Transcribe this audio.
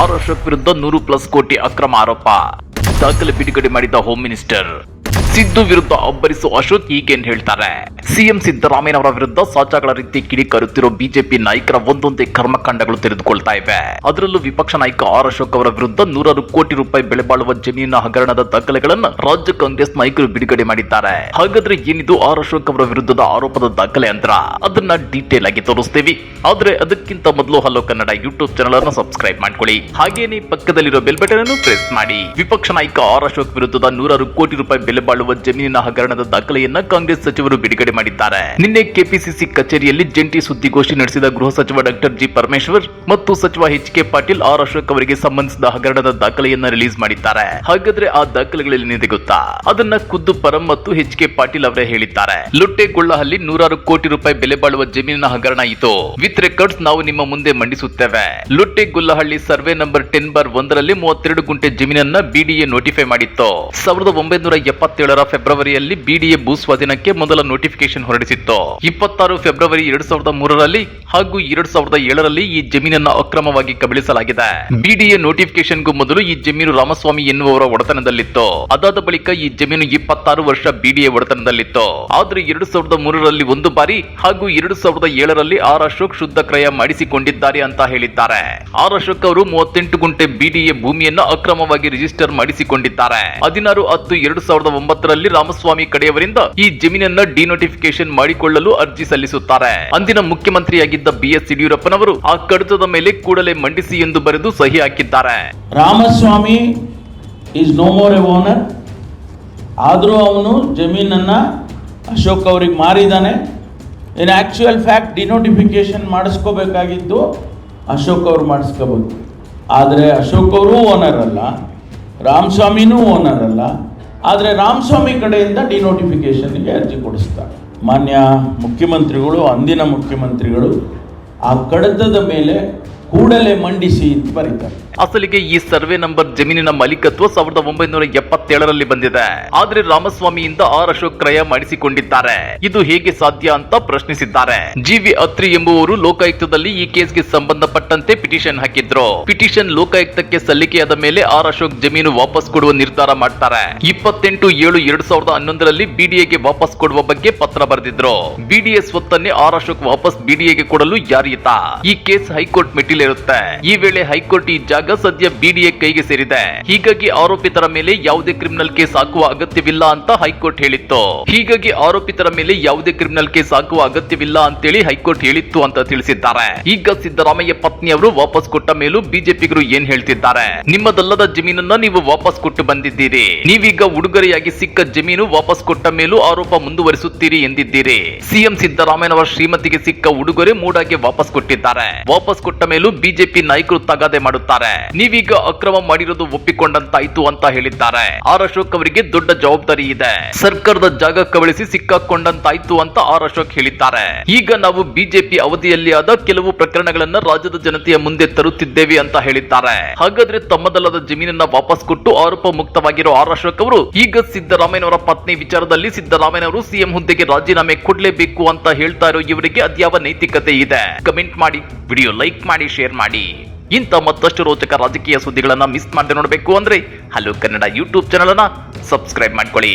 ಅಶೋಕ್ ವಿರುದ್ಧ ನೂರು ಪ್ಲಸ್ ಕೋಟಿ ಅಕ್ರಮ ಆರೋಪ. ದಾಖಲೆ ಬಿಡುಗಡೆ ಮಾಡಿದ ಹೋಮ್ ಮಿನಿಸ್ಟರ್ ಸಿದ್ದು ವಿರುದ್ಧ ಅಬ್ಬರಿಸುವ ಅಶೋಕ್ ಹೀಗೇನ್ ಹೇಳ್ತಾರೆ. ಸಿಎಂ ಸಿದ್ದರಾಮಯ್ಯನವರ ವಿರುದ್ಧ ಸಾಚಾಗಳ ರೀತಿ ಕಿಡಿಕಾರುತ್ತಿರೋ ಬಿಜೆಪಿ ನಾಯಕರ ಒಂದೊಂದೇ ಕರ್ಮಕಾಂಡಗಳು ತೆರೆದುಕೊಳ್ತಾ ಇವೆ. ಅದರಲ್ಲೂ ವಿಪಕ್ಷ ನಾಯಕ ಆರ್ ಅಶೋಕ್ ಅವರ ವಿರುದ್ಧ ನೂರಾರು ಕೋಟಿ ರೂಪಾಯಿ ಬೆಲೆ ಬಾಳುವ ಜಮೀನಿನ ಹಗರಣದ ದಾಖಲೆಗಳನ್ನು ರಾಜ್ಯ ಕಾಂಗ್ರೆಸ್ ನಾಯಕರು ಬಿಡುಗಡೆ ಮಾಡಿದ್ದಾರೆ. ಹಾಗಾದ್ರೆ ಏನಿದು ಆರ್ ಅಶೋಕ್ ಅವರ ವಿರುದ್ಧದ ಆರೋಪದ ದಾಖಲೆ ಅಂದ್ರ? ಅದನ್ನ ಡೀಟೇಲ್ ಆಗಿ ತೋರಿಸ್ತೀವಿ. ಆದ್ರೆ ಅದಕ್ಕಿಂತ ಮೊದಲು ಹಲೋ ಕನ್ನಡ ಯೂಟ್ಯೂಬ್ ಚಾನಲ್ ಅನ್ನು ಸಬ್ಸ್ಕ್ರೈಬ್ ಮಾಡ್ಕೊಳ್ಳಿ. ಹಾಗೇನೆ ಪಕ್ಕದಲ್ಲಿರೋ ಬೆಲ್ ಬಟನ್ ಅನ್ನು ಪ್ರೆಸ್ ಮಾಡಿ. ವಿಪಕ್ಷ ನಾಯಕ ಆರ್ ಅಶೋಕ್ ವಿರುದ್ಧದ ನೂರಾರು ಕೋಟಿ ರೂಪಾಯಿ ಬೆಲೆ ಬಾಳುವ ಜಮೀನಿನ ಹಗರಣದ ದಾಖಲೆಯನ್ನ ಕಾಂಗ್ರೆಸ್ ಸಚಿವರು ಬಿಡುಗಡೆ ಮಾಡಿದ್ದಾರೆ. ನಿನ್ನೆ ಕೆಪಿಸಿಸಿ ಕಚೇರಿಯಲ್ಲಿ ಜಂಟಿ ಸುದ್ದಿಗೋಷ್ಠಿ ನಡೆಸಿದ ಗೃಹ ಸಚಿವ ಡಾಕ್ಟರ್ ಜಿ ಪರಮೇಶ್ವರ್ ಮತ್ತು ಸಚಿವ H K Patil R Ashok ಅವರಿಗೆ ಸಂಬಂಧಿಸಿದ ಹಗರಣದ ದಾಖಲೆಯನ್ನ ರಿಲೀಸ್ ಮಾಡಿದ್ದಾರೆ. ಹಾಗಾದ್ರೆ ಆ ದಾಖಲೆಗಳಲ್ಲಿ ಗೊತ್ತಾ? ಅದನ್ನ ಖುದ್ದು ಪರಂ ಮತ್ತು ಎಚ್ ಕೆ ಪಾಟೀಲ್ ಅವರೇ ಹೇಳಿದ್ದಾರೆ. ಲುಟ್ಟೆಗೊಳ್ಳಹಲ್ಲಿ ನೂರಾರು ಕೋಟಿ ರೂಪಾಯಿ ಬೆಲೆ ಬಾಳುವ ಜಮೀನಿನ ಹಗರಣ ಇದು. ವಿತ್ ರೆಕಾರ್ಡ್ಸ್ ನಾವು ನಿಮ್ಮ ಮುಂದೆ ಮಂಡಿಸುತ್ತೇವೆ. Lottegollahalli survey number ten bar ಒಂದರಲ್ಲಿ ಮೂವತ್ತೆರಡು ಗುಂಟೆ ಜಮೀನನ್ನ ಬಿಡಿಎ ನೋಟಿಫೈ ಮಾಡಿತ್ತು. ಸಾವಿರದ ಒಂಬೈನೂರ ಎಪ್ಪತ್ತೇಳರ ಫೆಬ್ರವರಿಯಲ್ಲಿ ಬಿಡಿಎ ಭೂ ಸ್ವಾಧೀನಕ್ಕೆ ಮೊದಲ ನೋಟಿಫಿಕೇಶನ್ ಹೊರಡಿಸಿತ್ತು. ಇಪ್ಪತ್ತಾರು ಫೆಬ್ರವರಿ ಎರಡ್ ಸಾವಿರದ ಮೂರರಲ್ಲಿ ಹಾಗೂ ಎರಡ್ ಸಾವಿರದ ಏಳರಲ್ಲಿ ಈ ಜಮೀನನ್ನ ಅಕ್ರಮವಾಗಿ ಕಬಳಿಸಲಾಗಿದೆ. ಬಿಡಿಎ ನೋಟಿಫಿಕೇಶನ್ಗೂ ಮೊದಲು ಈ ಜಮೀನು ರಾಮಸ್ವಾಮಿ ಎನ್ನುವವರ ಒಡೆತನದಲ್ಲಿತ್ತು. ಅದಾದ ಬಳಿಕ ಈ ಜಮೀನು ಇಪ್ಪತ್ತಾರು ವರ್ಷ ಬಿಡಿಎ ಒಡೆತನದಲ್ಲಿತ್ತು. ಆದ್ರೆ ಎರಡು ಸಾವಿರದ ಮೂರರಲ್ಲಿ ಒಂದು ಬಾರಿ ಹಾಗೂ ಎರಡು ಸಾವಿರದ ಏಳರಲ್ಲಿ ಆರ್ ಅಶೋಕ್ ಶುದ್ಧ ಕ್ರಯ ಮಾಡಿಸಿಕೊಂಡಿದ್ದಾರೆ ಅಂತ ಹೇಳಿದ್ದಾರೆ. ಆರ್ ಅಶೋಕ್ ಅವರು ಮೂವತ್ತೆಂಟು ಗುಂಟೆ ಬಿಡಿಎ ಭೂಮಿಯನ್ನು ಅಕ್ರಮವಾಗಿ ರಿಜಿಸ್ಟರ್ ಮಾಡಿಸಿಕೊಂಡಿದ್ದಾರೆ. ಹದಿನಾರು ಹತ್ತು ಎರಡು ಸಾವಿರದ ಒಂಬತ್ತರಲ್ಲಿ ರಾಮಸ್ವಾಮಿ ಕಡೆಯವರಿಂದ ಈ ಜಮೀನನ್ನ ಡಿನೋಟಿಫಿಕೇಶನ್ ಮಾಡಿಕೊಳ್ಳಲು ಅರ್ಜಿ ಸಲ್ಲಿಸುತ್ತಾರೆ. ಅಂದಿನ ಮುಖ್ಯಮಂತ್ರಿಯಾಗಿದ್ದ ಬಿ ಎಸ್ ಯಡಿಯೂರಪ್ಪನವರು ಆ ಕಡತದ ಮೇಲೆ ಕೂಡಲೇ ಮಂಡಿಸಿ ಎಂದು ಬರೆದು ಸಹಿ ಹಾಕಿದ್ದಾರೆ. Ramaswamy is no more a owner ಆದರೂ ಅವನು ಜಮೀನನ್ನು ಅಶೋಕ್ ಅವರಿಗೆ ಮಾರಿದ್ದಾನೆ ಇನ್ ಆ್ಯಕ್ಚುಯಲ್ ಫ್ಯಾಕ್ಟ್ ಡಿನೋಟಿಫಿಕೇಶನ್ ಮಾಡಿಸ್ಕೋಬೇಕಾಗಿದ್ದು ಅಶೋಕ್ ಅವ್ರು ಮಾಡಿಸ್ಕೋಬೋದು. ಆದರೆ ಅಶೋಕ್ ಅವರು ಓನರ್ ಅಲ್ಲ, ರಾಮಸ್ವಾಮಿನೂ ಓನರ್ ಅಲ್ಲ. ಆದರೆ ರಾಮಸ್ವಾಮಿ ಕಡೆಯಿಂದ ಡಿನೋಟಿಫಿಕೇಷನ್ಗೆ ಅರ್ಜಿ ಕೊಡಿಸ್ತಾರೆ. ಮಾನ್ಯ ಮುಖ್ಯಮಂತ್ರಿಗಳು ಅಂದಿನ ಮುಖ್ಯಮಂತ್ರಿಗಳು ಆ ಕಡತದ ಮೇಲೆ ಕೂಡಲೇ ಮಂಡಿಸಿ ಅಂತ ಬರೀತಾರೆ. ಅಸಲಿಗೆ ಈ ಸರ್ವೆ ನಂಬರ್ ಜಮೀನಿನ ಮಾಲೀಕತ್ವ ಸಾವಿರದ ಒಂಬೈನೂರ ಎಪ್ಪತ್ತೇಳರಲ್ಲಿ ಬಂದಿದೆ. ಆದ್ರೆ ರಾಮಸ್ವಾಮಿಯಿಂದ ಆರ್ ಅಶೋಕ್ ಕ್ರಯ ಮಾಡಿಸಿಕೊಂಡಿದ್ದಾರೆ. ಇದು ಹೇಗೆ ಸಾಧ್ಯ ಅಂತ ಪ್ರಶ್ನಿಸಿದ್ದಾರೆ. ಜಿವಿ ಅತ್ರಿ ಎಂಬುವರು ಲೋಕಾಯುಕ್ತದಲ್ಲಿ ಈ ಕೇಸ್ಗೆ ಸಂಬಂಧಪಟ್ಟಂತೆ ಪಿಟಿಷನ್ ಹಾಕಿದ್ರು. ಪಿಟಿಷನ್ ಲೋಕಾಯುಕ್ತಕ್ಕೆ ಸಲ್ಲಿಕೆಯಾದ ಮೇಲೆ ಆರ್ ಅಶೋಕ್ ಜಮೀನು ವಾಪಸ್ ಕೊಡುವ ನಿರ್ಧಾರ ಮಾಡ್ತಾರೆ. ಇಪ್ಪತ್ತೆಂಟು ಏಳು ಎರಡ್ ಸಾವಿರದ ಹನ್ನೊಂದರಲ್ಲಿ ಬಿಡಿಎಗೆ ವಾಪಸ್ ಕೊಡುವ ಬಗ್ಗೆ ಪತ್ರ ಬರೆದಿದ್ರು. ಬಿಡಿಎ ಸ್ವತ್ತನ್ನೇ ಆರ್ ಅಶೋಕ್ ವಾಪಸ್ ಬಿಡಿಎಗೆ ಕೊಡಲು ಯಾರೀತ ಈ ಕೇಸ್ ಹೈಕೋರ್ಟ್ ಮೆಟ್ಟಿಲೇರುತ್ತೆ ಈ ವೇಳೆ ಹೈಕೋರ್ಟ್ ಈ ಜಾಗ ಸದ್ಯ ಬಿಡಿಎ ಕೈಗೆ ಸೇರಿದೆ. ಹೀಗಾಗಿ ಆರೋಪಿತರ ಮೇಲೆ ಯಾವುದೇ ಕ್ರಿಮಿನಲ್ ಕೇಸ್ ಹಾಕುವ ಅಗತ್ಯವಿಲ್ಲ ಅಂತ ಹೈಕೋರ್ಟ್ ಹೇಳಿತ್ತು. ಹೀಗಾಗಿ ಆರೋಪಿತರ ಮೇಲೆ ಯಾವುದೇ ಕ್ರಿಮಿನಲ್ ಕೇಸ್ ಹಾಕುವ ಅಗತ್ಯವಿಲ್ಲ ಅಂತೇಳಿ ಹೈಕೋರ್ಟ್ ಹೇಳಿತ್ತು ಅಂತ ತಿಳಿಸಿದ್ದಾರೆ. ಈಗ ಸಿದ್ದರಾಮಯ್ಯ ಪತ್ನಿಯವರು ವಾಪಸ್ ಕೊಟ್ಟ ಮೇಲೂ ಬಿಜೆಪಿಗರು ಏನ್ ಹೇಳ್ತಿದ್ದಾರೆ? ನಿಮ್ಮದಲ್ಲದ ಜಮೀನನ್ನ ನೀವು ವಾಪಸ್ ಕೊಟ್ಟು ಬಂದಿದ್ದೀರಿ. ನೀವೀಗ ಉಡುಗೊರೆಯಾಗಿ ಸಿಕ್ಕ ಜಮೀನು ವಾಪಸ್ ಕೊಟ್ಟ ಮೇಲೂ ಆರೋಪ ಮುಂದುವರಿಸುತ್ತೀರಿ ಎಂದಿದ್ದೀರಿ. ಸಿಎಂ ಸಿದ್ದರಾಮಯ್ಯನವರ ಶ್ರೀಮತಿಗೆ ಸಿಕ್ಕ ಉಡುಗೊರೆ ಮೂಡಾಗೆ ವಾಪಸ್ ಕೊಟ್ಟಿದ್ದಾರೆ. ವಾಪಸ್ ಕೊಟ್ಟ ಮೇಲೂ ಬಿಜೆಪಿ ನಾಯಕರು ತಗಾದೆ ಮಾಡುತ್ತಾರೆ. ನೀವೀಗ ಅಕ್ರಮ ಮಾಡಿರೋದು ಒಪ್ಪಿಕೊಂಡಂತಾಯ್ತು ಅಂತ ಹೇಳಿದ್ದಾರೆ. ಆರ್ ಅಶೋಕ್ ಅವರಿಗೆ ದೊಡ್ಡ ಜವಾಬ್ದಾರಿ ಇದೆ. ಸರ್ಕಾರದ ಜಾಗ ಕಬಳಿಸಿ ಸಿಕ್ಕಾಕೊಂಡಂತಾಯ್ತು ಅಂತ ಆರ್ ಅಶೋಕ್ ಹೇಳಿದ್ದಾರೆ. ಈಗ ನಾವು ಬಿಜೆಪಿ ಅವಧಿಯಲ್ಲಿ ಆದ ಕೆಲವು ಪ್ರಕರಣಗಳನ್ನ ರಾಜ್ಯದ ಜನತೆಯ ಮುಂದೆ ತರುತ್ತಿದ್ದೇವೆ ಅಂತ ಹೇಳಿದ್ದಾರೆ. ಹಾಗಾದ್ರೆ ತಮ್ಮದಲ್ಲದ ಜಮೀನನ್ನ ವಾಪಸ್ ಕೊಟ್ಟು ಆರೋಪ ಮುಕ್ತವಾಗಿರೋ ಆರ್ ಅಶೋಕ್ ಅವರು ಈಗ ಸಿದ್ದರಾಮಯ್ಯನವರ ಪತ್ನಿ ವಿಚಾರದಲ್ಲಿ ಸಿದ್ದರಾಮಯ್ಯನವರು ಸಿಎಂ ಹುದ್ದೆಗೆ ರಾಜೀನಾಮೆ ಕೊಡ್ಲೇಬೇಕು ಅಂತ ಹೇಳ್ತಾ ಇರೋ ಇವರಿಗೆ ಅದ್ಯಾವ ನೈತಿಕತೆ ಇದೆ. ಕಮೆಂಟ್ ಮಾಡಿ, ವಿಡಿಯೋ ಲೈಕ್ ಮಾಡಿ ಶೇರ್ ಮಾಡಿ. ಇಂಥ ಮತ್ತಷ್ಟು ರೋಚಕ ರಾಜಕೀಯ ಸುದ್ದಿಗಳನ್ನ ಮಿಸ್ ಮಾಡದೆ ನೋಡಬೇಕು ಅಂದ್ರೆ, ಹಲೋ ಕನ್ನಡ ಯೂಟ್ಯೂಬ್ ಚಾನಲ್ ಅನ್ನ ಸಬ್ಸ್ಕ್ರೈಬ್ ಮಾಡ್ಕೊಳ್ಳಿ.